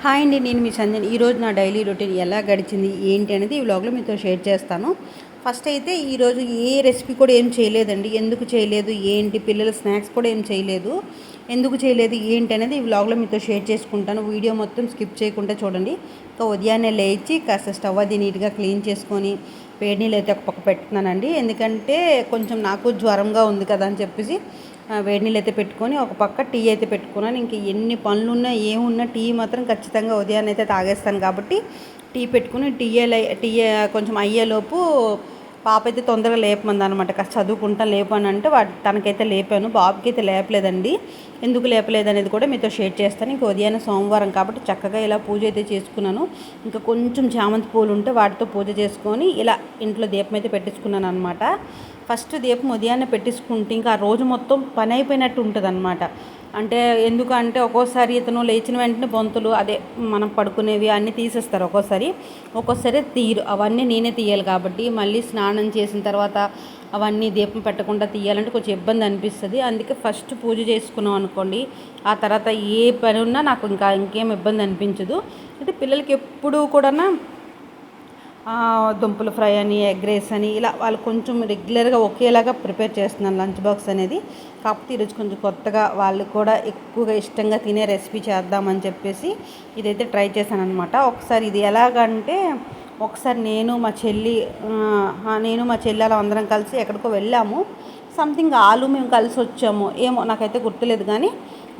Hi అండి నేను మీ సంజయ్ ఈరోజు నా డైలీ రొటీన్ ఎలా గడిచింది ఏంటి అనేది ఈ వ్లాగ్లో మీతో షేర్ చేస్తాను. ఫస్ట్ అయితే ఈరోజు ఏ రెసిపీ కూడా ఏం చేయలేదండి. ఎందుకు చేయలేదు ఏంటి పిల్లల స్నాక్స్ కూడా ఏం చేయలేదు. ఎందుకు చేయలేదు ఏంటి అనేది ఈ వ్లాగ్లో మీతో షేర్ చేసుకుంటాను. వీడియో మొత్తం స్కిప్ చేయకుండా చూడండి. ఇంకా ఉదయాన్నే లేచి కాస్త స్టవ్ అది నీట్గా క్లీన్ చేసుకొని వేడి నీళ్ళు అయితే ఒక పక్క పెట్టుకున్నానండి. ఎందుకంటే కొంచెం నాకు జ్వరంగా ఉంది కదా అని చెప్పేసి వేడి నీళ్ళు అయితే పెట్టుకొని ఒక పక్క టీ అయితే పెట్టుకున్నాను. ఇంక ఎన్ని పనులు ఉన్నా ఏమున్నా టీ మాత్రం ఖచ్చితంగా ఉదయాన్నే అయితే తాగేస్తాను కాబట్టి టీ పెట్టుకుని టీ టీ కొంచెం అయ్యేలోపు పాప అయితే తొందరగా లేపమంది అనమాట కాస్త చదువుకుంటా లేపాను అంటే వాటి తనకైతే లేపాను. బాబుకి అయితే లేపలేదండి. ఎందుకు లేపలేదు అనేది కూడా మీతో షేర్ చేస్తాను. ఇంకా ఉదయాన్నే సోమవారం కాబట్టి చక్కగా ఇలా పూజ అయితే చేసుకున్నాను. ఇంకా కొంచెం చామంతి పూలు ఉంటే వాటితో పూజ చేసుకొని ఇలా ఇంట్లో దీపం అయితే పెట్టించుకున్నాను అనమాట ఫస్ట్ దీపం ఉదయాన్నే పెట్టించుకుంటే ఇంకా ఆ రోజు మొత్తం పని అయిపోయినట్టు ఉంటుంది అనమాట అంటే ఎందుకంటే ఒక్కోసారి ఇతను లేచిన వెంటనే బొంతులు అదే మనం పడుకునేవి అన్నీ తీసేస్తారు ఒక్కోసారి. ఒక్కోసారి తీరు అవన్నీ నేనే తీయాలి కాబట్టి మళ్ళీ స్నానం చేసిన తర్వాత అవన్నీ దీపం పెట్టకుండా తీయాలంటే కొంచెం ఇబ్బంది అనిపిస్తుంది. అందుకే ఫస్ట్ పూజ చేసుకున్నాం అనుకోండి ఆ తర్వాత ఏ పని ఉన్నా నాకు ఇంకా ఇంకేం ఇబ్బంది అనిపించదు. అయితే పిల్లలకి ఎప్పుడూ కూడా దుంపలు ఫ్రై అని ఎగ్ రైస్ అని ఇలా వాళ్ళు కొంచెం రెగ్యులర్గా ఒకేలాగా ప్రిపేర్ చేస్తున్నాను లంచ్ బాక్స్ అనేది. కాకపోతే ఈరోజు కొంచెం కొత్తగా వాళ్ళు కూడా ఎక్కువగా ఇష్టంగా తినే రెసిపీ చేద్దామని చెప్పేసి ఇదైతే ట్రై చేశాను అనమాట ఒకసారి ఇది ఎలాగంటే ఒకసారి నేను మా చెల్లి నేను మా చెల్లి అలా అందరం కలిసి ఎక్కడికో వెళ్ళాము. సంథింగ్ ఆలు మేము కలిసి వచ్చాము. ఏమో నాకైతే గుర్తులేదు కానీ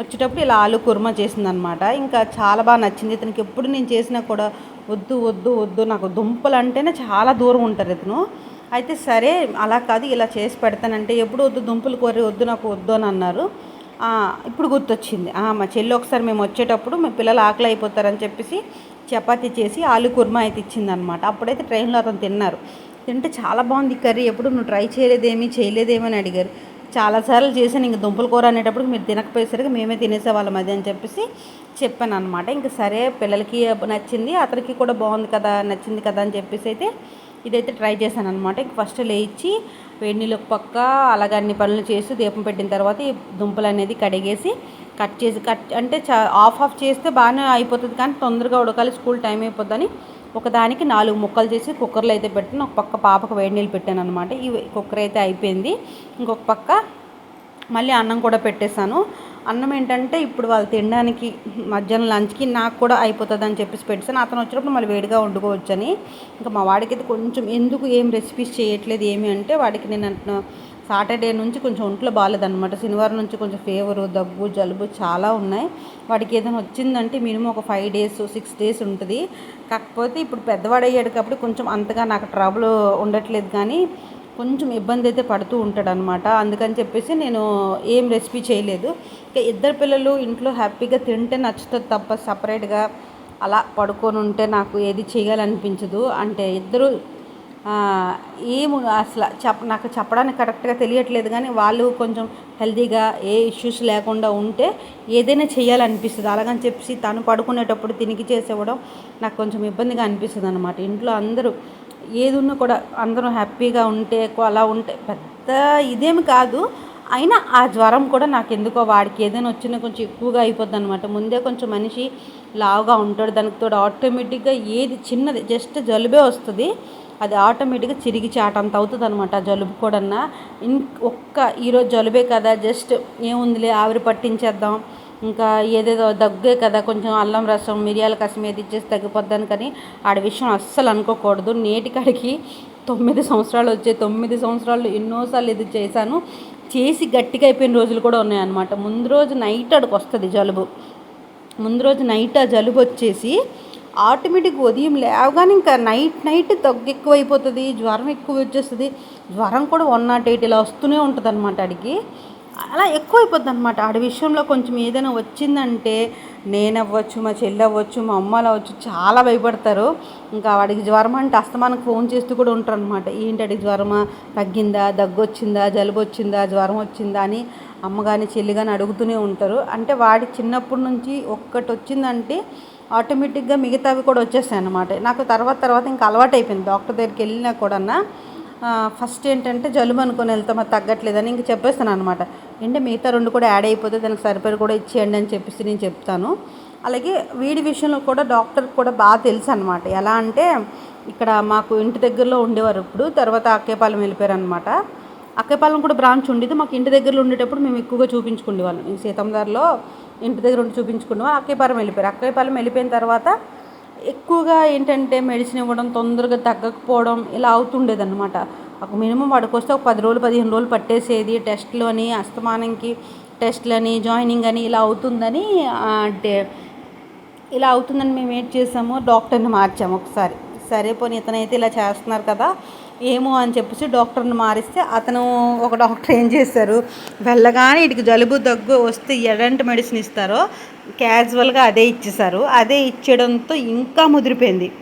వచ్చేటప్పుడు ఇలా ఆలు కుర్మా చేసిందనమాట ఇంకా చాలా బాగా నచ్చింది. ఇతనికి ఎప్పుడు నేను చేసినా కూడా వద్దు వద్దు వద్దు నాకు దుంపలు అంటేనే చాలా దూరం ఉంటారు ఇతను. అయితే సరే అలా కాదు ఇలా చేసి పెడతానంటే ఎప్పుడు వద్దు దుంపలు కోరి వద్దు నాకు వద్దు అని అన్నారు. ఇప్పుడు గుర్తొచ్చింది. మా చెల్లి ఒకసారి మేము వచ్చేటప్పుడు మీ పిల్లలు ఆకలి అయిపోతారని చెప్పేసి చపాతీ చేసి ఆలు కుర్మా అయితే ఇచ్చిందనమాట. అప్పుడైతే ట్రైన్లో అతను తిన్నారు. తింటే చాలా బాగుంది కర్రీ ఎప్పుడు నువ్వు ట్రై చేయలేదేమి చేయలేదేమని అడిగారు. చాలాసార్లు చేశాను. ఇంక దుంపల కూర అనేటప్పుడు మీరు తినకపోయేసరికి మేమే తినేసేవాళ్ళం అది అని చెప్పేసి చెప్పాను అనమాట ఇంక సరే పిల్లలకి నచ్చింది అతనికి కూడా బాగుంది కదా నచ్చింది కదా అని చెప్పేసి అయితే ఇదైతే ట్రై చేశాను అనమాట ఇంక ఫస్ట్ లేచి వేడి నీళ్ళు పక్క అలాగే అన్ని పనులు చేసి దీపం పెట్టిన తర్వాత ఈ దుంపలు అనేది కడిగేసి కట్ చేసి కట్ అంటే చా ఆఫ్ ఆఫ్ చేస్తే బాగానే అయిపోతుంది కానీ తొందరగా ఉడకాలి స్కూల్ టైం అయిపోద్దని ఒకదానికి నాలుగు ముక్కలు చేసి కుక్కర్లో అయితే పెట్టిన ఒక పక్క పాపకు వేడి నీళ్ళు పెట్టాను అనమాట ఈ కుక్కర్ అయితే అయిపోయింది. ఇంకొక పక్క మళ్ళీ అన్నం కూడా పెట్టేశాను. అన్నం ఏంటంటే ఇప్పుడు వాళ్ళు తినడానికి మధ్యాహ్నం లంచ్కి నాకు కూడా అయిపోతుంది అని చెప్పేసి పెట్టాను అతను వచ్చినప్పుడు మళ్ళీ వేడిగా వండుకోవచ్చని. ఇంకా మా వాడికి అయితే కొంచెం ఎందుకు ఏం రెసిపీస్ చేయట్లేదు ఏమి అంటే వాడికి నేను సాటర్డే నుంచి కొంచెం ఒంట్లో బాగాలేదన్నమాట. శనివారం నుంచి కొంచెం ఫీవరు దగ్గు జలుబు చాలా ఉన్నాయి. వాడికి ఏదైనా వచ్చిందంటే మినిమం ఒక ఫైవ్ డేస్ సిక్స్ డేస్ ఉంటుంది. కాకపోతే ఇప్పుడు పెద్దవాడు అయ్యాడు కాబట్టి కొంచెం అంతగా నాకు ట్రబుల్ ఉండట్లేదు కానీ కొంచెం ఇబ్బంది అయితే పడుతూ ఉంటాడు అనమాట అందుకని చెప్పేసి నేను ఏం రెసిపీ చేయలేదు. ఇంకా ఇద్దరు పిల్లలు ఇంట్లో హ్యాపీగా తింటే నచ్చుతుంది తప్ప సపరేట్గా అలా పడుకొని ఉంటే నాకు ఏది చేయాలనిపించదు. అంటే ఇద్దరు ఏము అసలు చెప్ప నాకు చెప్పడానికి కరెక్ట్గా తెలియట్లేదు కానీ వాళ్ళు కొంచెం హెల్తీగా ఏ ఇష్యూస్ లేకుండా ఉంటే ఏదైనా చేయాలనిపిస్తుంది అలాగని చెప్పి తను పడుకునేటప్పుడు తినికి చేసేవడం నాకు కొంచెం ఇబ్బందిగా అనిపిస్తుంది అనమాట ఇంట్లో అందరూ ఏది ఉన్నా కూడా అందరూ హ్యాపీగా ఉంటే ఎక్కువ అలా ఉంటే పెద్ద ఇదేమి కాదు. అయినా ఆ జ్వరం కూడా నాకు ఎందుకో వాడికి ఏదైనా వచ్చినా కొంచెం ఎక్కువగా అయిపోద్ది అనమాట ముందే కొంచెం మనిషి లావుగా ఉంటాడు. దానికి తోడు ఆటోమేటిక్గా ఏది చిన్నది జస్ట్ జలుబే వస్తుంది. అది ఆటోమేటిక్గా చిరిగి చాటంత అవుతుంది అనమాట జలుబు కూడా ఇన్ ఒక్క ఈరోజు జలుబే కదా జస్ట్ ఏముందిలే ఆవిరి పట్టించేద్దాం. ఇంకా ఏదేదో దగ్గే కదా కొంచెం అల్లం రసం మిరియాల కసం ఏది ఇచ్చేసి తగ్గిపోద్దాను కానీ ఆడ విషయం అస్సలు అనుకోకూడదు. నేటికాడికి తొమ్మిది సంవత్సరాలు వచ్చే తొమ్మిది సంవత్సరాలు ఎన్నోసార్లు ఇది చేశాను. చేసి గట్టిగా అయిపోయిన రోజులు కూడా ఉన్నాయన్నమాట. ముందు రోజు నైట్ అడికి వస్తుంది జలుబు. ముందు రోజు నైట్ ఆ జలుబు వచ్చేసి ఆటోమేటిక్ ఉదయం లేవగానే ఇంకా నైట్ నైట్ దగ్గు ఎక్కువ అయిపోతుంది జ్వరం ఎక్కువ వచ్చేస్తుంది. జ్వరం కూడా వన్ నాట్ ఎయిట్ ఇలా వస్తూనే ఉంటుంది అనమాట అడిగి. అలా ఎక్కువైపోద్ది అనమాట ఆడి విషయంలో కొంచెం ఏదైనా వచ్చిందంటే నేను అవ్వచ్చు మా చెల్లి అవ్వచ్చు మా అమ్మలు అవ్వచ్చు చాలా భయపడతారు. ఇంకా వాడికి జ్వరం అంటే అస్తమానికి ఫోన్ చేస్తూ కూడా ఉంటారు అనమాట ఏంటి అడిగి జ్వరమా? తగ్గిందా? దగ్గు వచ్చిందా? జలుబు వచ్చిందా? జ్వరం వచ్చిందా? అని అమ్మ కానీ చెల్లి కానీ అడుగుతూనే ఉంటారు. అంటే వాడి చిన్నప్పటి నుంచి ఒక్కటి వచ్చిందంటే ఆటోమేటిక్గా మిగతావి కూడా వచ్చేసాయి అన్నమాట. నాకు తర్వాత తర్వాత ఇంకా అలవాటు అయిపోయింది. డాక్టర్ దగ్గరికి వెళ్ళినా కూడా ఫస్ట్ ఏంటంటే జలుబు అనుకొని వెళ్తాం అది తగ్గట్లేదని ఇంక చెప్పేస్తాను అనమాట ఏంటంటే మిగతా రెండు కూడా యాడ్ అయిపోతే దానికి సరిపడి కూడా ఇచ్చేయండి అని చెప్పేసి నేను చెప్తాను. అలాగే వీడి విషయంలో కూడా డాక్టర్ కూడా బాగా తెలుసు అనమాట ఎలా అంటే ఇక్కడ మాకు ఇంటి దగ్గరలో ఉండేవారు ఇప్పుడు తర్వాత అక్కేపాలెం వెళ్ళిపోయారు అనమాట అక్కేపాలెం కూడా బ్రాంచ్ ఉండేది. మాకు ఇంటి దగ్గరలో ఉండేటప్పుడు మేము ఎక్కువగా చూపించుకునేవాళ్ళం ఈ సీతందారిలో ఇంటి దగ్గర ఉండి చూపించుకున్నాం. అక్కయ్యపాలెం వెళ్ళిపోయారు. అక్కయ్యపాలెం వెళ్ళిపోయిన తర్వాత ఎక్కువగా ఏంటంటే మెడిసిన్ ఇవ్వడం తొందరగా తగ్గకపోవడం ఇలా అవుతుండేదన్నమాట. ఒక మినిమం వాడికి వస్తే ఒక పది రోజులు పదిహేను రోజులు పట్టేసేది. టెస్ట్లు అని అస్తమానంకి టెస్ట్లని జాయినింగ్ అని ఇలా అవుతుందని అంటే ఇలా అవుతుందని మేము ఏం చేసాము? డాక్టర్ని మార్చాము ఒకసారి. సరే పోనీ ఇతనైతే ఇలా చేస్తున్నారు కదా ఏమో అని చెప్పేసి డాక్టర్ని మారిస్తే అతను ఒక డాక్టర్ ఏం చేశారు వెళ్ళగానే వీటికి జలుబు దగ్గు వస్తే ఎలాంటి మెడిసిన్ ఇస్తారో క్యాజువల్గా అదే ఇచ్చేసారు అదే ఇచ్చేయడంతో ఇంకా ముదిరిపోయింది.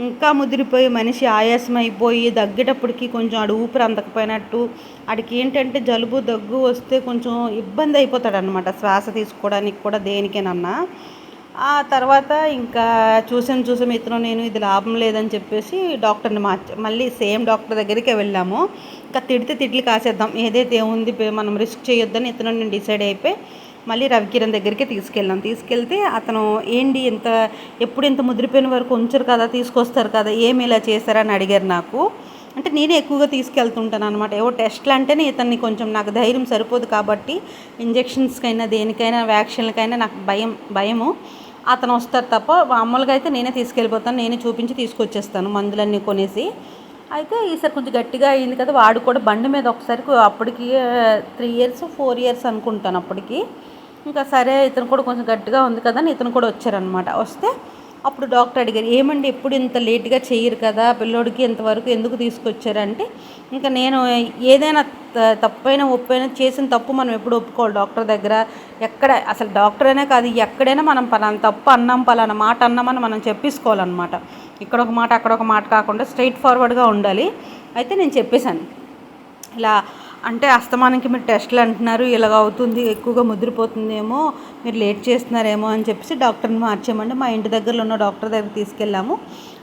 ఇంకా ముదిరిపోయి మనిషి ఆయాసం అయిపోయి దగ్గేటప్పటికి కొంచెం ఆడు ఊపిరి అందకపోయినట్టు ఆడికి ఏంటంటే జలుబు దగ్గు వస్తే కొంచెం ఇబ్బంది అయిపోతాడనమాట శ్వాస తీసుకోవడానికి కూడా దేనికేనన్నా ఆ తర్వాత ఇంకా చూసాం చూసాం ఇతను నేను ఇది లాభం లేదని చెప్పేసి డాక్టర్ని మార్చ మళ్ళీ సేమ్ డాక్టర్ దగ్గరికి వెళ్ళాము. ఇంకా తిడితే తిట్లు కాసేద్దాం ఏదైతే ఏముంది మనం రిస్క్ చేయొద్దని ఇతను నేను డిసైడ్ అయిపోయి మళ్ళీ రవికిరణ్ దగ్గరికి తీసుకెళ్ళాం. తీసుకెళ్తే అతను ఏంటి ఇంత ఎప్పుడు ఇంత ముదిరిపోయిన వరకు ఉంచరు కదా తీసుకొస్తారు కదా ఏమి ఇలా చేశారని అడిగారు నాకు. అంటే నేనే ఎక్కువగా తీసుకెళ్తుంటాను అనమాట ఏవో టెస్ట్లు అంటేనే ఇతన్ని కొంచెం నాకు ధైర్యం సరిపోదు కాబట్టి ఇంజెక్షన్స్కైనా దేనికైనా వ్యాక్సిన్లకైనా నాకు భయం భయము. అతను వస్తారు తప్ప మామూలుగా అయితే నేనే తీసుకెళ్ళిపోతాను నేనే చూపించి తీసుకొచ్చేస్తాను మందులన్నీ కొనేసి. అయితే ఈసారి కొంచెం గట్టిగా అయింది కదా వాడు కూడా బండి మీద ఒకసారి అప్పటికి త్రీ ఇయర్స్ ఫోర్ ఇయర్స్ అనుకుంటాను అప్పటికి. ఇంకా సరే ఇతను కూడా కొంచెం గట్టిగా ఉంది కదా అని ఇతను కూడా వచ్చారనమాట వస్తే అప్పుడు డాక్టర్ అడిగారు ఏమండి ఎప్పుడు ఇంత లేట్గా చేయరు కదా పిల్లోడికి ఇంతవరకు ఎందుకు తీసుకొచ్చారంటే ఇంకా నేను ఏదైనా త- తప్పైనా ఒప్పైనా చేసిన తప్పు మనం ఎప్పుడు ఒప్పుకోవాలి డాక్టర్ దగ్గర? ఎక్కడ అసలు డాక్టర్ అనే కాదు ఎక్కడైనా మనం పలానా తప్పు అన్నాం పలానా మాట అన్నామని మనం చెప్పేసుకోవాలన్నమాట. ఇక్కడ ఒక మాట అక్కడ ఒక మాట కాకుండా స్ట్రైట్ ఫార్వర్డ్గా ఉండాలి. అయితే నేను చెప్పేశాను. ఇలా అంటే అస్తమానంకి మీరు టెస్ట్లు అంటున్నారు ఇలాగ అవుతుంది ఎక్కువగా ముదిరిపోతుందేమో మీరు లేట్ చేస్తున్నారేమో అని చెప్పేసి డాక్టర్ని మార్చామండి మా ఇంటి దగ్గరలో ఉన్న డాక్టర్ దగ్గరికి తీసుకెళ్ళాము.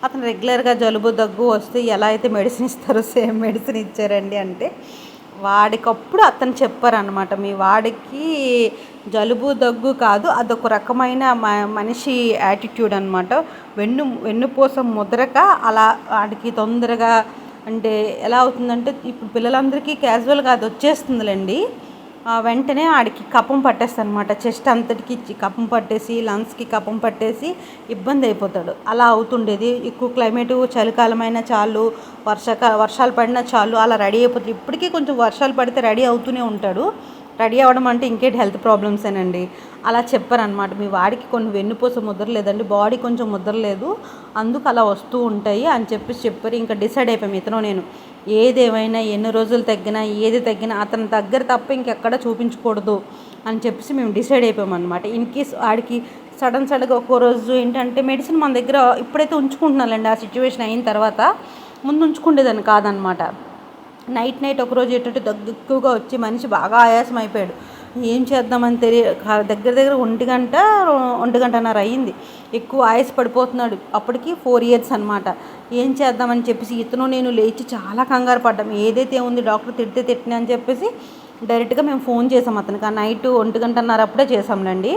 అతను రెగ్యులర్గా జలుబు దగ్గు వస్తే ఎలా అయితే మెడిసిన్ ఇస్తారో సేమ్ మెడిసిన్ ఇచ్చారండి అంటే వాడికప్పుడు అతను చెప్పారనమాట మీ వాడికి జలుబు దగ్గు కాదు అదొక రకమైన మ- మనిషి యాటిట్యూడ్ అనమాట వెన్ను వెన్నుపూస ముద్రక అలా వాడికి తొందరగా అంటే ఎలా అవుతుందంటే ఇప్పుడు పిల్లలందరికీ క్యాజువల్గా అది వచ్చేస్తుందిలేండి. వెంటనే ఆడికి కపం పట్టేస్తాను అనమాట చెస్ట్ అంతటికి ఇచ్చి కపం పట్టేసి లంగ్స్కి కపం పట్టేసి ఇబ్బంది అయిపోతాడు. అలా అవుతుండేది. ఎక్కువ క్లైమేట్ చలికాలమైన చాలు వర్షాక వర్షాలు పడినా చాలు అలా రెడీ అయిపోతుంది ఇప్పటికీ కొంచెం వర్షాలు పడితే రెడీ అవుతూనే ఉంటాడు. రెడీ అవ్వడం అంటే ఇంకేంటి హెల్త్ ప్రాబ్లమ్సేనండి అలా చెప్పారనమాట మీ వాడికి కొన్ని వెన్నుపూస ముద్ర లేదండి బాడీ కొంచెం ముద్ర లేదు అందుకు అలా వస్తూ ఉంటాయి అని చెప్పేసి చెప్పారు. ఇంకా డిసైడ్ అయిపోయాం ఇతను నేను. ఏదేమైనా ఎన్ని రోజులు తగ్గినా ఏది తగ్గినా అతని దగ్గర తప్ప ఇంకెక్కడ చూపించకూడదు అని చెప్పేసి మేము డిసైడ్ అయిపోయాం అనమాట ఇన్ కేస్ వాడికి సడన్ సడన్గా ఒక్కో రోజు ఏంటంటే మెడిసిన్ మన దగ్గర ఇప్పుడైతే ఉంచుకుంటున్నానండి. ఆ సిచ్యువేషన్ అయిన తర్వాత ముందు ఉంచుకుండేదాన్ని కాదనమాట నైట్ నైట్ ఒకరోజు ఏంటంటే దగ్గు ఎక్కువగా వచ్చి మనిషి బాగా ఆయాసం అయిపోయాడు. ఏం చేద్దామని తెలియ దగ్గర దగ్గర ఒంటి గంట ఒంటి గంటన్నర అయ్యింది. ఎక్కువ ఆయాస పడిపోతున్నాడు. అప్పటికి ఫోర్ ఇయర్స్ అనమాట ఏం చేద్దామని చెప్పేసి ఇతను నేను లేచి చాలా కంగారు పడ్డాం. ఏదైతే ఉంది డాక్టర్ తిడితే తిట్టినా అని చెప్పేసి డైరెక్ట్గా మేము ఫోన్ చేసాం అతనికి. ఆ నైట్ ఒంటి గంటన్నర అప్పుడే చేసాంలేండి.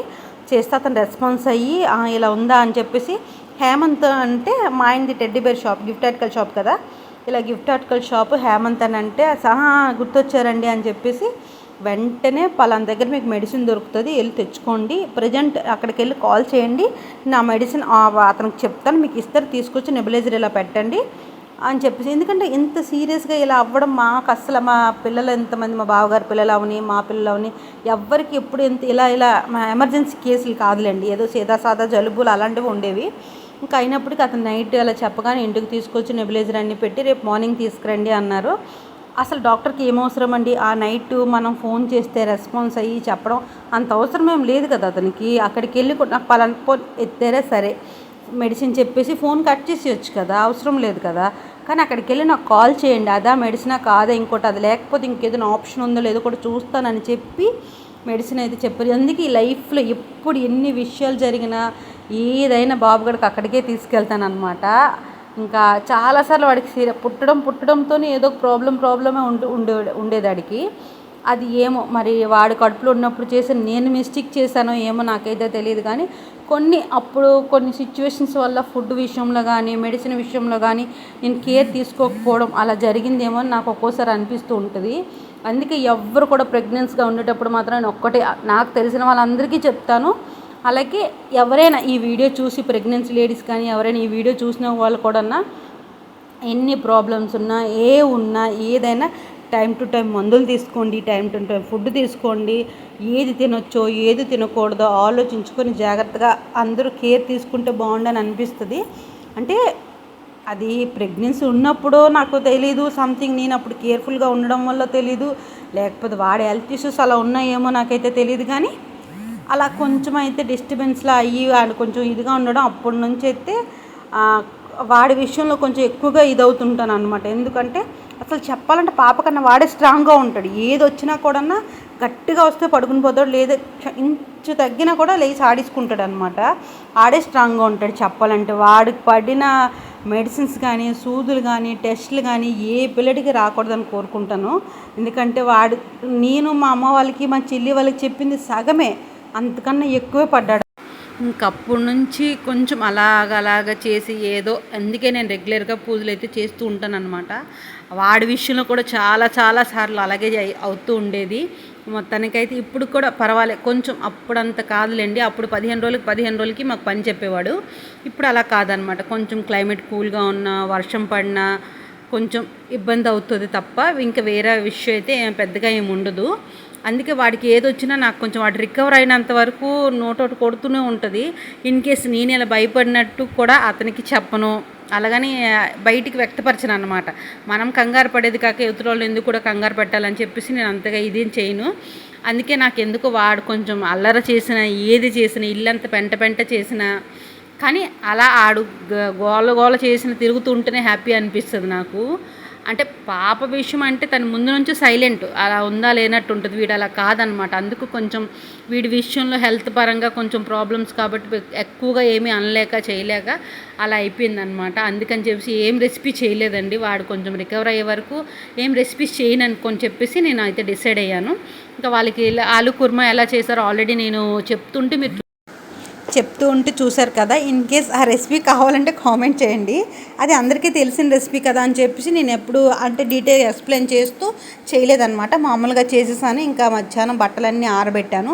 చేస్తే అతను రెస్పాన్స్ అయ్యి ఇలా ఉందా? అని చెప్పేసి హేమంత్ అంటే మా ఆయనది teddy bear shop gift article shop కదా. ఇలా గిఫ్ట్ ఆర్టికల్ షాప్ హేమంత్ అని అంటే సహా గుర్తొచ్చారండి అని చెప్పేసి వెంటనే పలానా దగ్గర మీకు మెడిసిన్ దొరుకుతుంది వెళ్ళి తెచ్చుకోండి. ప్రజెంట్ అక్కడికి వెళ్ళి కాల్ చేయండి. నా మెడిసిన్ అతనికి చెప్తాను మీకు ఇస్తారు తీసుకొచ్చి నెబులైజర్ ఇలా పెట్టండి అని చెప్పేసి. ఎందుకంటే ఇంత సీరియస్గా ఇలా అవ్వడం మాకు అసలు మా పిల్లలు ఎంతమంది మా బావగారి పిల్లలు అవని మా పిల్లలు అవని ఎవ్వరికి ఎప్పుడు ఎంత ఇలా ఇలా ఎమర్జెన్సీ కేసులు కాదులేండి. ఏదో సీదా సాదా జలుబులు అలాంటివి ఉండేవి. ఇంకా అయినప్పటికీ అతను నైట్ అలా చెప్పగానే ఇంటికి తీసుకొచ్చి నెబులైజర్ అన్ని పెట్టి రేపు మార్నింగ్ తీసుకురండి అన్నారు. అసలు డాక్టర్కి ఏం అవసరం అండి? ఆ నైట్ మనం ఫోన్ చేస్తే రెస్పాన్స్ అయ్యి చెప్పడం అంత అవసరం ఏం లేదు కదా అతనికి. అక్కడికి వెళ్ళి కూడా నాకు పలానా ఫోన్ ఎత్తారే సరే. మెడిసిన్ చెప్పేసి ఫోన్ కట్ చేసేయచ్చు కదా అవసరం లేదు కదా. కానీ అక్కడికి వెళ్ళి నాకు కాల్ చేయండి. అదా మెడిసినా కాదా ఇంకోటి అది లేకపోతే ఇంకేదైనా ఆప్షన్ ఉందో లేదో కూడా చూస్తానని చెప్పి మెడిసిన్ అయితే చెప్పారు. అందుకే ఈ లైఫ్లో ఎప్పుడు ఎన్ని విషయాలు జరిగినా ఏదైనా బాబు గడికి అక్కడికే తీసుకెళ్తానమాట ఇంకా చాలాసార్లు వాడికి సీర- పుట్టడం పుట్టడంతోనే ఏదో ఒక ప్రాబ్లం ప్రాబ్లమే ఉండు ఉండే ఉండేదాడికి అది ఏమో మరి వాడు కడుపులో ఉన్నప్పుడు చేసిన నేను మిస్టేక్ చేశానో ఏమో నాకైతే తెలియదు కానీ కొన్ని అప్పుడు కొన్ని సిచ్యువేషన్స్ వల్ల ఫుడ్ విషయంలో కానీ మెడిసిన్ విషయంలో కానీ నేను కేర్ తీసుకోకపోవడం అలా జరిగిందేమో అని నాకు ఒక్కోసారి అనిపిస్తూ ఉంటుంది. అందుకే ఎవ్వరు కూడా ప్రెగ్నెన్సీగా ఉండేటప్పుడు మాత్రం నేను ఒక్కటే నాకు తెలిసిన వాళ్ళందరికీ చెప్తాను. అలాగే ఎవరైనా ఈ వీడియో చూసి ప్రెగ్నెన్సీ లేడీస్ కానీ ఎవరైనా ఈ వీడియో చూసిన వాళ్ళు కూడా ఎన్ని ప్రాబ్లమ్స్ ఉన్నా ఏ ఉన్నా ఏదైనా టైం టు టైం మందులు తీసుకోండి టైం టు టైం ఫుడ్ తీసుకోండి ఏది తినొచ్చో ఏది తినకూడదో ఆలోచించుకొని జాగ్రత్తగా అందరూ కేర్ తీసుకుంటే బాగుండని అనిపిస్తుంది. అంటే అది ప్రెగ్నెన్సీ ఉన్నప్పుడు నాకు తెలీదు సంథింగ్ నేను అప్పుడు కేర్ఫుల్గా ఉండడం వల్ల తెలీదు లేకపోతే వాడే హెల్త్ ఇష్యూస్ అలా ఉన్నాయేమో నాకైతే తెలియదు కానీ అలా కొంచెం అయితే డిస్టర్బెన్స్లో అయ్యి వాడు కొంచెం ఇదిగా ఉండడం అప్పటి నుంచి అయితే వాడి విషయంలో కొంచెం ఎక్కువగా ఇదవుతుంటాను అనమాట ఎందుకంటే అసలు చెప్పాలంటే పాప కన్నా వాడే స్ట్రాంగ్గా ఉంటాడు. ఏది వచ్చినా కూడా గట్టిగా వస్తే పడుకుని పోతాడు. లేదా ఇంచు తగ్గినా కూడా లేచి ఆడేసుకుంటాడు అనమాట ఆడే స్ట్రాంగ్గా ఉంటాడు చెప్పాలంటే. వాడికి పడిన మెడిసిన్స్ కానీ సూదులు కానీ టెస్టులు కానీ ఏ పిల్లడికి రాకూడదని కోరుకుంటాను. ఎందుకంటే వాడు నేను మా అమ్మ వాళ్ళకి మా చెల్లి వాళ్ళకి చెప్పింది సగమే. అంతకన్నా ఎక్కువే పడ్డాడు. ఇంకప్పటి నుంచి కొంచెం అలాగ అలాగ చేసి ఏదో అందుకే నేను రెగ్యులర్గా పూజలు అయితే చేస్తూ ఉంటాను అనమాట వాడి విషయంలో కూడా చాలా చాలా సార్లు అలాగే అవుతూ ఉండేది. మొత్తానికైతే ఇప్పుడు కూడా పర్వాలేదు కొంచెం అప్పుడంత కాదులేండి అప్పుడు పదిహేను రోజులకి పదిహేను రోజులకి మాకు పని చెప్పేవాడు. ఇప్పుడు అలా కాదనమాట కొంచెం క్లైమేట్ కూల్గా ఉన్న వర్షం పడినా కొంచెం ఇబ్బంది అవుతుంది తప్ప ఇంకా వేరే విషయం అయితే పెద్దగా ఏమి ఉండదు. అందుకే వాడికి ఏది వచ్చినా నాకు కొంచెం వాడు రికవర్ అయినంత వరకు నోటోటి కొడుతూనే ఉంటుంది. ఇన్ కేస్ నేను ఇలా భయపడినట్టు కూడా అతనికి చెప్పను. అలాగని బయటికి వ్యక్తపరచను అనమాట మనం కంగారు పడేది కాక ఎదుటి వాళ్ళు ఎందుకు కూడా కంగారు పెట్టాలని చెప్పేసి నేను అంతగా ఇదేం చేయను. అందుకే నాకు ఎందుకు వాడు కొంచెం అల్లర చేసిన ఏది చేసిన ఇల్లంత పెంట పెంట చేసిన కానీ అలా ఆడు గోల గోల చేసిన తిరుగుతుంటేనే హ్యాపీ అనిపిస్తుంది నాకు. అంటే పాప విషయం అంటే తను ముందు నుంచి సైలెంట్ అలా ఉందా లేనట్టు ఉంటుంది వీడు అలా కాదనమాట. అందుకు కొంచెం వీడి విషయంలో హెల్త్ పరంగా కొంచెం ప్రాబ్లమ్స్ కాబట్టి ఎక్కువగా ఏమీ అనలేక చేయలేక అలా అయిపోయిందనమాట. అందుకని చెప్పేసి ఏం రెసిపీ చేయలేదండి. వాడు కొంచెం రికవర్ అయ్యే వరకు ఏం రెసిపీస్ చేయను అనుకొని చెప్పేసి నేను అయితే డిసైడ్ అయ్యాను. ఇంకా వాళ్ళకి ఆలు కుర్మా ఎలా చేశారో ఆల్రెడీ నేను చెప్తుంటే మీరు చెప్తూ ఉంటే చూశారు కదా ఇన్ కేస్ ఆ రెసిపీ కావాలంటే కామెంట్ చేయండి. అది అందరికీ తెలిసిన రెసిపీ కదా అని చెప్పేసి నేను ఎప్పుడు అంటే డీటెయిల్ ఎక్స్ప్లెయిన్ చేస్తూ చేయలేదన్నమాట. మామూలుగా చేసేసాను ఇంకా మధ్యాహ్నం బట్టలన్నీ ఆరబెట్టాను.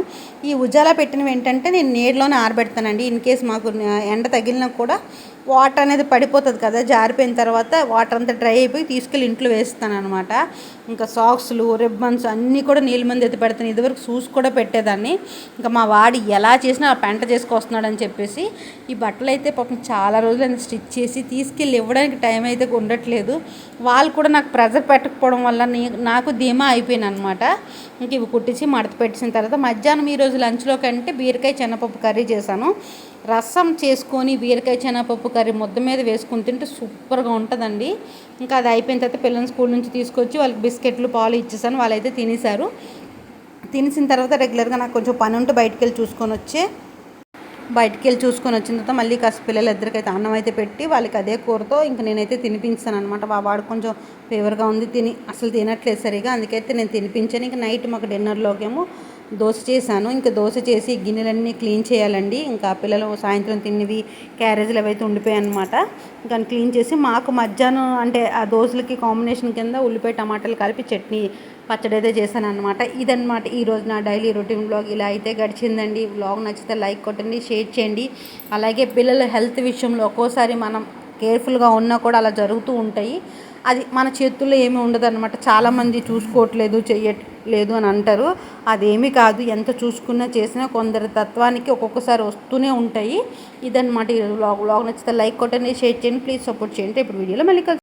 ఈ ఉజాలా పెట్టినవి ఏంటంటే నేను నీళ్ళలోనే ఆరబెడతానండి. ఇన్ కేస్ మాకు ఎండ తగిలినా కూడా వాటర్ అనేది పడిపోతుంది కదా జారిపోయిన తర్వాత వాటర్ అంతా డ్రై అయిపోయి తీసుకెళ్ళి ఇంట్లో వేస్తాను అనమాట ఇంకా సాక్స్లు రిబ్బన్స్ అన్నీ కూడా నీళ్ళ మంది ఎత్తి పెడతాను. ఇదివరకు షూస్ కూడా పెట్టేదాన్ని. ఇంకా మా వాడి ఎలా చేసినా ఆ పెంట చేసుకొస్తున్నాడని చెప్పేసి ఈ బట్టలు అయితే పాపం చాలా రోజులు స్టిచ్ చేసి తీసుకెళ్ళి ఇవ్వడానికి టైం అయితే ఉండట్లేదు. వాళ్ళు కూడా నాకు ప్రెజర్ పెట్టకపోవడం వల్ల నాకు ధీమా అయిపోయింది అనమాట ఇంక ఇవి కుట్టించి మడత పెట్టిన తర్వాత మధ్యాహ్నం ఈరోజు లంచ్లో కంటే బీరకాయ చెన్నపప్పు కర్రీ చేశాను. రసం చేసుకొని బీరకాయ శనగపప్పు కర్రీ ముద్ద మీద వేసుకుని తింటే సూపర్గా ఉంటుందండి. ఇంకా అది అయిపోయిన తర్వాత పిల్లల్ని స్కూల్ నుంచి తీసుకొచ్చి వాళ్ళకి బిస్కెట్లు పాలు ఇచ్చేసాను. వాళ్ళైతే తినేశారు. తినేసిన తర్వాత రెగ్యులర్గా నాకు కొంచెం పని ఉంటే బయటికి వెళ్ళి చూసుకొని వచ్చే బయటికి వెళ్ళి చూసుకొని వచ్చిన తర్వాత మళ్ళీ కాస్త పిల్లలు ఇద్దరికైతే అన్నం అయితే పెట్టి వాళ్ళకి అదే కూరతో ఇంకా నేనైతే తినిపించాను అనమాట వాడు కొంచెం ఫేవర్గా ఉంది తిని అసలు తినట్లేదు సరిగా. అందుకైతే నేను తినిపించాను. ఇంకా నైట్ మాకు డిన్నర్లోకేమో దోశ చేశాను. ఇంకా దోశ చేసి గిన్నెలన్నీ క్లీన్ చేయాలండి. ఇంకా పిల్లలు సాయంత్రం తిన్నవి క్యారేజీలు అవైతే ఉండిపోయాయి అనమాట ఇంకా క్లీన్ చేసి మాకు మధ్యాహ్నం అంటే ఆ దోశలకి కాంబినేషన్ కింద ఉల్లిపాయ టమాటాలు కలిపి చట్నీ పచ్చడి అయితే చేశాను అనమాట ఇదనమాట ఈరోజు నా డైలీ రొటీన్ బ్లాగ్. ఇలా అయితే గడిచిందండి. బ్లాగ్ నచ్చితే లైక్ కొట్టండి షేర్ చేయండి. అలాగే పిల్లల హెల్త్ విషయంలో ఒక్కోసారి మనం కేర్ఫుల్గా ఉన్నా కూడా అలా జరుగుతూ ఉంటాయి. అది మన చేతుల్లో ఏమీ ఉండదు అనమాట చాలామంది చూసుకోవట్లేదు చెయ్యట్లేదు అని అంటారు. అదేమీ కాదు ఎంత చూసుకున్నా చేసినా కొందరి తత్వానికి ఒక్కొక్కసారి వస్తూనే ఉంటాయి. ఇదనమాట ఈ వ్లాగ్. వ్లాగ్ నచ్చితే లైక్ కొట్టండి షేర్ చేయండి ప్లీజ్ సపోర్ట్ చేయండి. ఇప్పుడు వీడియోలో మళ్ళీ